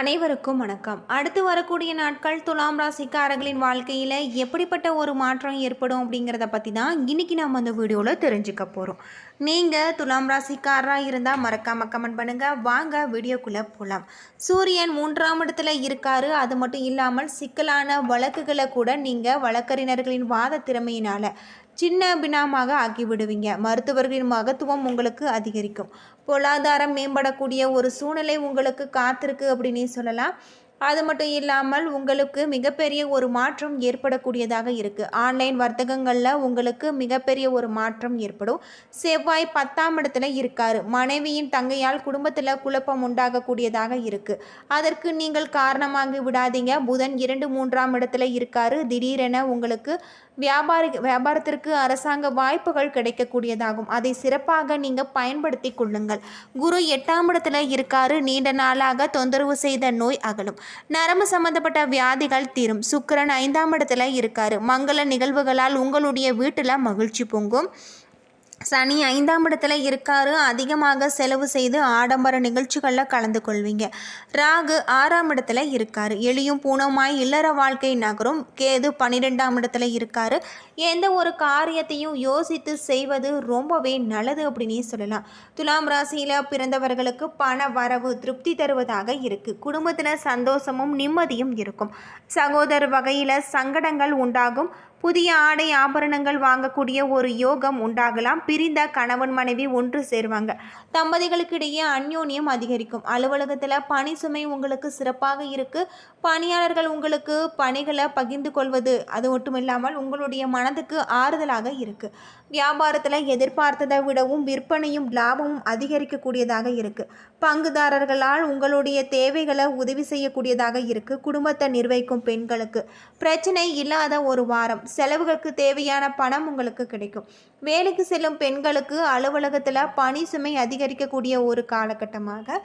அனைவருக்கும் வணக்கம். அடுத்து வரக்கூடிய நாட்கள் துலாம் ராசிக்காரர்களின் வாழ்க்கையில் எப்படிப்பட்ட ஒரு மாற்றம் ஏற்படும் அப்படிங்கிறத பற்றி தான் இன்றைக்கி நம்ம அந்த வீடியோவில் தெரிஞ்சுக்க போகிறோம் நீங்கள் துலாம் ராசிக்காரராக இருந்தால் மறக்காமல் கமெண்ட் பண்ணுங்கள் வாங்க வீடியோக்குள்ளே போகலாம் சூரியன் மூன்றாம் இடத்துல இருக்காரு. அது மட்டும் இல்லாமல் சிக்கலான வழக்குகளை கூட நீங்கள் வழக்கறிஞர்களின் வாத திறமையினால் சின்ன பினாமாக ஆக்கி விடுவீங்க மருத்துவர்களின் மகத்துவம் உங்களுக்கு அதிகரிக்கும். பொருளாதாரம் மேம்படக்கூடிய ஒரு சூழ்நிலை உங்களுக்கு காத்திருக்கு அப்படின்னு சொல்லலாம். அது மட்டும் இல்லாமல் உங்களுக்கு மிகப்பெரிய ஒரு மாற்றம் ஏற்படக்கூடியதாக இருக்குது ஆன்லைன் வர்த்தகங்களில் உங்களுக்கு மிகப்பெரிய ஒரு மாற்றம் ஏற்படும். செவ்வாய் பத்தாம் இடத்துல இருக்கார். மனைவியின் தங்கையால் குடும்பத்தில் குழப்பம் உண்டாகக்கூடியதாக இருக்குது அதற்கு நீங்கள் காரணமாகி விடாதீங்க. புதன் இரண்டு மூன்றாம் இடத்துல இருக்காரு. திடீரென உங்களுக்கு வியாபாரி வியாபாரத்திற்கு அரசாங்க வாய்ப்புகள் கிடைக்கக்கூடியதாகும். அதை சிறப்பாக நீங்கள் பயன்படுத்தி கொள்ளுங்கள். குரு எட்டாம் இடத்துல இருக்காரு. நீண்ட நாளாக தொந்தரவு செய்த நோய் அகலும். நரம்பு சம்பந்தப்பட்ட வியாதிகள் தீரும். சுக்கிரன் ஐந்தாம் இடத்துல இருக்காரு. மங்கள நிகழ்வுகளால் உங்களுடைய வீட்டில் மகிழ்ச்சி பொங்கும். சனி ஐந்தாம் இடத்துல இருக்காரு. அதிகமாக செலவு செய்து ஆடம்பர நிகழ்ச்சிகளில் கலந்து கொள்வீங்க. ராகு ஆறாம் இடத்துல இருக்காரு. எளியும் பூனமாய் இல்லற வாழ்க்கை நகரும். கேது பன்னிரெண்டாம் இடத்துல இருக்காரு. எந்த ஒரு காரியத்தையும் யோசித்து செய்வது ரொம்பவே நல்லது அப்படின்னே சொல்லலாம். துலாம் ராசியில் பிறந்தவர்களுக்கு பண வரவு திருப்தி தருவதாக இருக்கு. குடும்பத்தில் சந்தோஷமும் நிம்மதியும் இருக்கும். சகோதர வகையில் சங்கடங்கள் உண்டாகும். புதிய ஆடை ஆபரணங்கள் வாங்கக்கூடிய ஒரு யோகம் உண்டாகலாம். பிரிந்த கணவன் மனைவி ஒன்று சேருவாங்க. தம்பதிகளுக்கு இடையே அந்யோன்யம் அதிகரிக்கும். அலுவலகத்தில் பணி சுமை உங்களுக்கு சிறப்பாக இருக்கு. பணியாளர்கள் உங்களுக்கு பணிகளை பகிர்ந்து கொள்வது அது மட்டும் இல்லாமல் உங்களுடைய மனதுக்கு ஆறுதலாக இருக்குது வியாபாரத்தில் எதிர்பார்த்ததை விடவும் விற்பனையும் லாபமும் அதிகரிக்கக்கூடியதாக இருக்குது பங்குதாரர்களால் உங்களுடைய தேவைகளை உதவி செய்யக்கூடியதாக இருக்குது குடும்பத்தை நிர்வகிக்கும் பெண்களுக்கு பிரச்சனை இல்லாத ஒரு வாரம் செலவுகளுக்கு தேவையான பணம் உங்களுக்கு கிடைக்கும். வேலைக்கு செல்லும் பெண்களுக்கு அலுவலகத்தில் பணி சுமை அதிகரிக்கக்கூடிய ஒரு காலகட்டமாக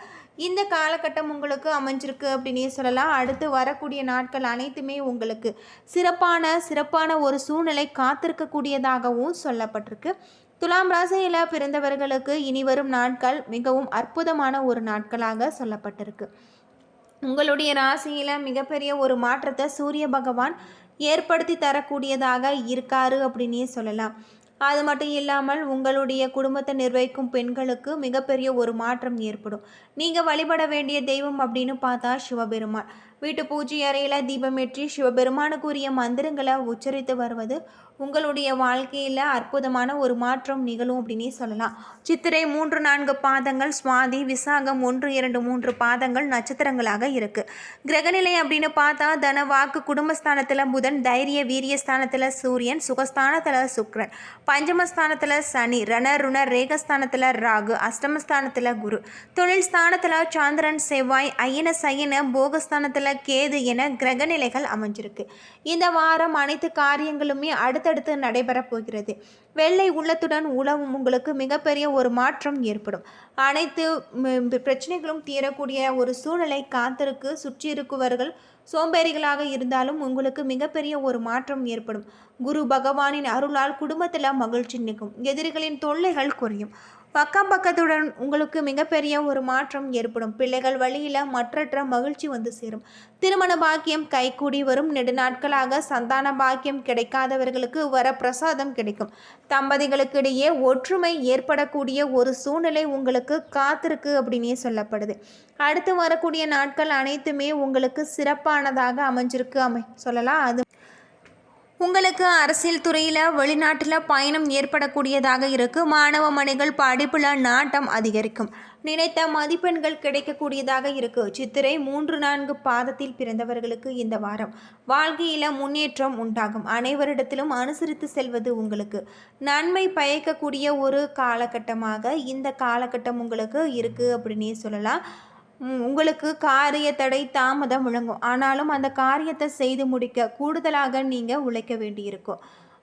இந்த காலகட்டம் உங்களுக்கு அமைஞ்சிருக்கு அப்படின்னே சொல்லலாம். அடுத்து வரக்கூடிய நாட்கள் அனைத்துமே உங்களுக்கு சிறப்பான சிறப்பான ஒரு சூழ்நிலை காத்திருக்கக்கூடியதாகவும் சொல்லப்பட்டிருக்கு. துலாம் ராசியில் பிறந்தவர்களுக்கு இனி வரும் நாட்கள் மிகவும் அற்புதமான ஒரு நாட்களாக சொல்லப்பட்டிருக்கு. உங்களுடைய ராசியில் மிகப்பெரிய ஒரு மாற்றத்தை சூரிய பகவான் ஏற்படுத்தி தரக்கூடியதாக இருக்காரு அப்படின்னே சொல்லலாம். அது மட்டும் இல்லாமல் உங்களுடைய குடும்பத்தை நிர்வகிக்கும் பெண்களுக்கு மிகப்பெரிய ஒரு மாற்றம் ஏற்படும். நீங்கள் வழிபட வேண்டிய தெய்வம் அப்படின்னு பார்த்தா சிவபெருமான். வீட்டு பூஜை அறையில் தீபமேற்றி சிவபெருமானுக்குரிய மந்திரங்களை உச்சரித்து வருவது உங்களுடைய வாழ்க்கையில் அற்புதமான ஒரு மாற்றம் நிகழும் அப்படின்னே சொல்லலாம். சித்திரை மூன்று நான்கு பாதங்கள் சுவாதி விசாகம் ஒன்று இரண்டு மூன்று பாதங்கள் நட்சத்திரங்களாக இருக்குது கிரகநிலை அப்படின்னு பார்த்தா தன வாக்கு குடும்பஸ்தானத்தில் புதன் தைரிய வீரியஸ்தானத்தில் சூரியன் சுகஸ்தானத்தில் சுக்ரன் பஞ்சமஸ்தானத்தில் சனி ரண ருண ரேகஸ்தானத்தில் ராகு அஷ்டமஸ்தானத்தில் குரு தொழில் ஸ்தானத்தில் சந்திரன் செவ்வாய் ஐயன சயன போகஸ்தானத்தில் கேது என கிரகநிலைகள் அமைஞ்சிருக்கு. இந்த வாரம் அனைத்து காரியங்களுமே அடுத்தடுத்து நடைபெறப் போகிறது. வெள்ளை உள்ளத்துடன் உழவும் உங்களுக்கு மிகப்பெரிய ஒரு மாற்றம் ஏற்படும். அனைத்து பிரச்சனைகளும் தீரக்கூடிய ஒரு சூழ்நிலை காத்திருக்கு. சுற்றி இருக்குவர்கள் சோம்பேறிகளாக இருந்தாலும் உங்களுக்கு மிகப்பெரிய ஒரு மாற்றம் ஏற்படும். குரு பகவானின் அருளால் குடும்பத்தில் மகிழ்ச்சி நிற்கும் எதிரிகளின் தொல்லைகள் குறையும். பக்கம் பக்கத்துடன் உங்களுக்கு மிகப்பெரிய ஒரு மாற்றம் ஏற்படும். பிள்ளைகள் வழியில் மற்றற்ற மகிழ்ச்சி வந்து சேரும். திருமண பாக்கியம் கைகூடி வரும். நெடுநாட்களாக சந்தான பாக்கியம் கிடைக்காதவர்களுக்கு வர பிரசாதம் கிடைக்கும். தம்பதிகளுக்கு இடையே ஒற்றுமை ஏற்படக்கூடிய ஒரு சூழ்நிலை உங்களுக்கு காத்திருக்கு அப்படின்னே சொல்லப்படுது. அடுத்து வரக்கூடிய நாட்கள் அனைத்துமே உங்களுக்கு சிறப்பானதாக அமைஞ்சிருக்கு அமை. சொல்லலாம் அது உங்களுக்கு அரசியல் துறையில் வெளிநாட்டில் பயணம் ஏற்படக்கூடியதாக இருக்குது மாணவ மணிகள் படிப்பில் நாட்டம் அதிகரிக்கும். நினைத்த மதிப்பெண்கள் கிடைக்கக்கூடியதாக இருக்குது சித்திரை மூன்று நான்கு பாதத்தில் பிறந்தவர்களுக்கு இந்த வாரம் வாழ்க்கையில் முன்னேற்றம் உண்டாகும். அனைவரிடத்திலும் அனுசரித்து செல்வது உங்களுக்கு. நன்மை பயக்கக்கூடிய ஒரு காலகட்டமாக இந்த காலகட்டம் உங்களுக்கு இருக்குது அப்படின்னே சொல்லலாம். உங்களுக்கு காரிய தடை தாமதம் முழங்கும். ஆனாலும் அந்த காரியத்தை செய்து முடிக்க கூடுதலாக நீங்கள் உழைக்க வேண்டியிருக்கும்.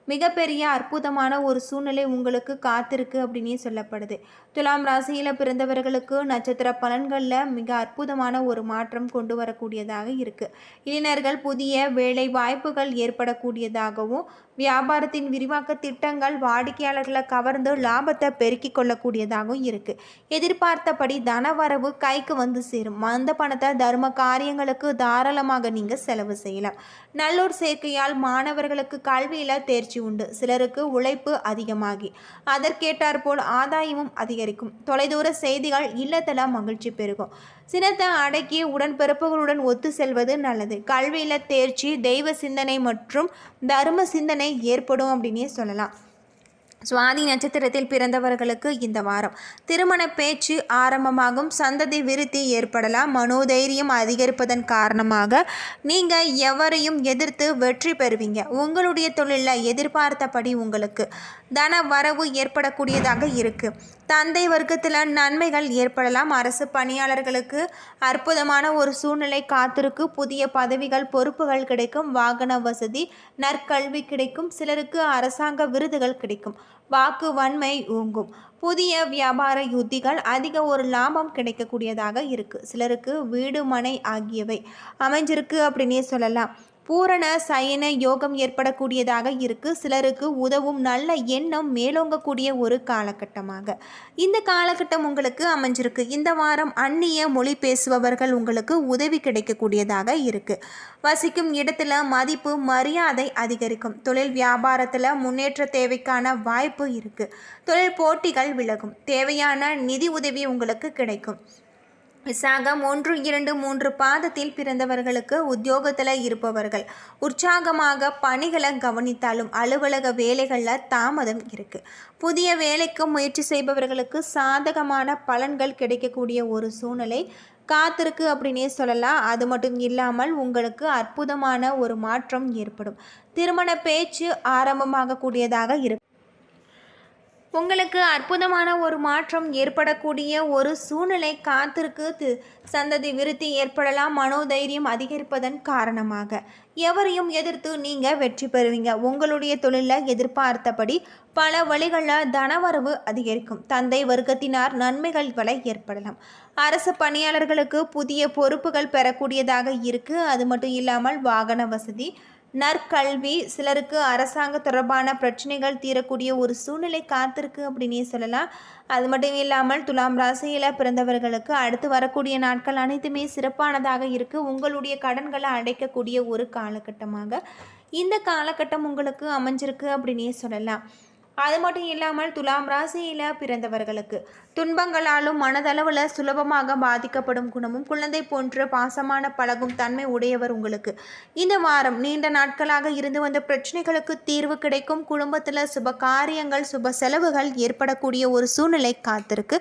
மிகப்பெரிய அற்புதமான ஒரு சூழ்நிலை உங்களுக்கு காத்திருக்கு அப்படின்னே சொல்லப்படுது. துலாம் ராசியில் பிறந்தவர்களுக்கு நட்சத்திர பலன்களில் மிக அற்புதமான ஒரு மாற்றம் கொண்டு வரக்கூடியதாக இருக்குது இளைஞர்கள் புதிய வேலை வாய்ப்புகள் ஏற்படக்கூடியதாகவும் வியாபாரத்தின் விரிவாக்க திட்டங்கள் வாடிக்கையாளர்களை கவர்ந்து லாபத்தை பெருக்கிக் கொள்ளக்கூடியதாகவும் இருக்குது எதிர்பார்த்தபடி தனவரவு கைக்கு வந்து சேரும். அந்த பணத்தை தர்ம காரியங்களுக்கு தாராளமாக நீங்கள் செலவு செய்யலாம். நல்லூர் சேர்க்கையால் மாணவர்களுக்கு கல்வியில் தேர்ச்சி உண்டு. சிலருக்கு உழைப்பு அதிகமாகி. அதற்கேட்டாற்போல் ஆதாயமும் அதிகரிக்கும். தொலைதூர செய்திகள் இல்லத்தெல்லாம் மகிழ்ச்சி பெருகும். சினத்தை அடக்கி உடன்பிறப்புகளுடன் ஒத்து செல்வது நல்லது. கல்வியில் தேர்ச்சி தெய்வ சிந்தனை மற்றும் தர்ம சிந்தனை ஏற்படும் அப்படின்னே சொல்லலாம். சுவாதி நட்சத்திரத்தில் பிறந்தவர்களுக்கு இந்த வாரம். திருமண பேச்சு ஆரம்பமாகும். சந்ததி விருத்தி ஏற்படலாம். மனோதைரியம் அதிகரிப்பதன் காரணமாக நீங்கள் எவரையும் எதிர்த்து வெற்றி பெறுவீங்க. உங்களுடைய தொழிலில் எதிர்பார்த்தபடி உங்களுக்கு தன வரவு ஏற்படக்கூடியதாக இருக்குது தந்தை வர்க்கத்தில் நன்மைகள் ஏற்படலாம். அரசு பணியாளர்களுக்கு அற்புதமான ஒரு சூழ்நிலை காத்திருக்கு. புதிய பதவிகள் பொறுப்புகள் கிடைக்கும். வாகன வசதி நற்கல்வி கிடைக்கும். சிலருக்கு அரசாங்க விருதுகள் கிடைக்கும். வாக்கு வன்மை ஊங்கும். புதிய வியாபார யுத்திகள் அதிக ஒரு லாபம் கிடைக்கக்கூடியதாக இருக்குது சிலருக்கு வீடு மனை ஆகியவை அமைஞ்சிருக்கு அப்படின்னே சொல்லலாம். பூரண சயன யோகம் ஏற்படக்கூடியதாக இருக்கு. சிலருக்கு உதவும் நல்ல எண்ணம் மேலோங்கக்கூடிய ஒரு காலகட்டமாக. இந்த காலகட்டம் உங்களுக்கு அமைஞ்சிருக்கு. இந்த வாரம் அந்நிய மொழி பேசுபவர்கள் உங்களுக்கு உதவி கிடைக்கக்கூடியதாக இருக்கு. வசிக்கும் இடத்துல மதிப்பு மரியாதை அதிகரிக்கும். தொழில் வியாபாரத்தில் முன்னேற்ற தேவைக்கான வாய்ப்பு இருக்கு. தொழில் போட்டிகள் விலகும். தேவையான நிதி உதவி உங்களுக்கு கிடைக்கும். விசாகம் ஒன்று இரண்டு மூன்று பாதத்தில் பிறந்தவர்களுக்கு உத்தியோகத்தில் இருப்பவர்கள். உற்சாகமாக பணிகளை கவனித்தாலும் அலுவலக வேலைகளில் தாமதம் இருக்குது புதிய வேலைக்கு முயற்சி செய்பவர்களுக்கு சாதகமான பலன்கள் கிடைக்கக்கூடிய ஒரு சூழ்நிலை காத்திருக்கு அப்படின்னே சொல்லலாம். அது மட்டும் இல்லாமல் உங்களுக்கு அற்புதமான ஒரு மாற்றம் ஏற்படும். திருமண பேச்சு ஆரம்பமாகக்கூடியதாக இருக்கும் உங்களுக்கு அற்புதமான ஒரு மாற்றம் ஏற்படக்கூடிய ஒரு சூழ்நிலை காத்திருக்கு. சந்ததி விருத்தி ஏற்படலாம். மனோதைரியம் அதிகரிப்பதன் காரணமாக. எவரையும் எதிர்த்து நீங்கள் வெற்றி பெறுவீங்க. உங்களுடைய தொழிலில் எதிர்பார்த்தபடி பல வழிகளில் தனவரவு அதிகரிக்கும். தந்தை வர்க்கத்தினார் நன்மைகள் வலை ஏற்படலாம். அரசு பணியாளர்களுக்கு புதிய பொறுப்புகள் பெறக்கூடியதாக இருக்குது அது மட்டும் இல்லாமல் வாகன வசதி நற்கல்வி சிலருக்கு அரசாங்க தொடர்பான பிரச்சனைகள் தீரக்கூடிய ஒரு சூழ்நிலை காத்திருக்கு அப்படின்னே சொல்லலாம். அது மட்டும் இல்லாமல் துலாம் ராசியில் பிறந்தவர்களுக்கு அடுத்து வரக்கூடிய நாட்கள் அனைத்துமே சிறப்பானதாக இருக்குது உங்களுடைய கடன்களை அடைக்கக்கூடிய ஒரு காலகட்டமாக இந்த காலகட்டம் உங்களுக்கு அமைஞ்சிருக்கு அப்படின்னே சொல்லலாம். அது மட்டும் இல்லாமல் துலாம் ராசியில் பிறந்தவர்களுக்கு துன்பங்களாலும் மனதளவில் சுலபமாக பாதிக்கப்படும் குணமும் குழந்தை போன்ற பாசமான பழகும் தன்மை உடையவர் உங்களுக்கு. இந்த வாரம் நீண்ட நாட்களாக இருந்து வந்த பிரச்சனைகளுக்கு தீர்வு கிடைக்கும். குடும்பத்தில் சுப காரியங்கள் சுப செலவுகள் ஏற்படக்கூடிய ஒரு சூழ்நிலை காத்திருக்கு.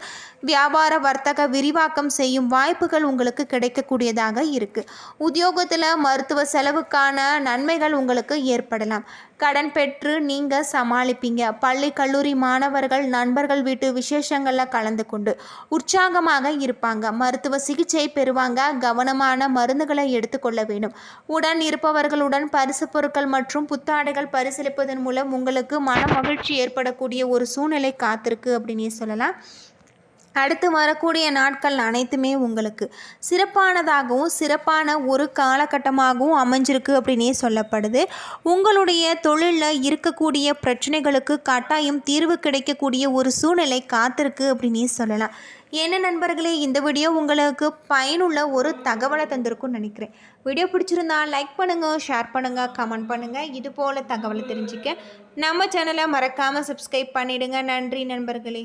வியாபார வர்த்தக விரிவாக்கம் செய்யும் வாய்ப்புகள் உங்களுக்கு கிடைக்கக்கூடியதாக இருக்குது உத்தியோகத்தில் மருத்துவ செலவுக்கான நன்மைகள் உங்களுக்கு ஏற்படலாம். கடன் பெற்று நீங்கள் சமாளிப்பீங்க. பள்ளி கல்லூரி மாணவர்கள் நண்பர்கள் வீட்டு விசேஷங்களில் கலந்து கொண்டு உற்சாகமாக இருப்பாங்க. மருத்துவ சிகிச்சை பெறுவாங்க. கவனமான மருந்துகளை எடுத்துக்கொள்ள வேண்டும். உடன் இருப்பவர்களுடன் பரிசு பொருட்கள் மற்றும் புத்தாடைகள் பரிசீலிப்பதன் மூலம் உங்களுக்கு மன மகிழ்ச்சி ஏற்படக்கூடிய ஒரு சூழ்நிலை காத்திருக்கு அப்படின்னு சொல்லலாம். அடுத்து வரக்கூடிய நாட்கள் அனைத்துமே உங்களுக்கு. சிறப்பானதாகவும் சிறப்பான ஒரு காலகட்டமாகவும் அமைஞ்சிருக்கு அப்படின்னே சொல்லப்படுது. உங்களுடைய தொழிலில் இருக்கக்கூடிய பிரச்சனைகளுக்கு கட்டாயம் தீர்வு கிடைக்கக்கூடிய ஒரு சூழ்நிலை காத்திருக்கு அப்படின்னே சொல்லலாம். என்ன நண்பர்களே இந்த வீடியோ உங்களுக்கு பயனுள்ள ஒரு தகவலை தந்திருக்கும்னு நினைக்கிறேன். வீடியோ பிடிச்சிருந்தா லைக் பண்ணுங்கள் ஷேர் பண்ணுங்கள் கமெண்ட் பண்ணுங்கள் இது போல் தகவலை தெரிஞ்சுக்க நம்ம சேனலை மறக்காமல் சப்ஸ்கிரைப் பண்ணிவிடுங்க நன்றி நண்பர்களே.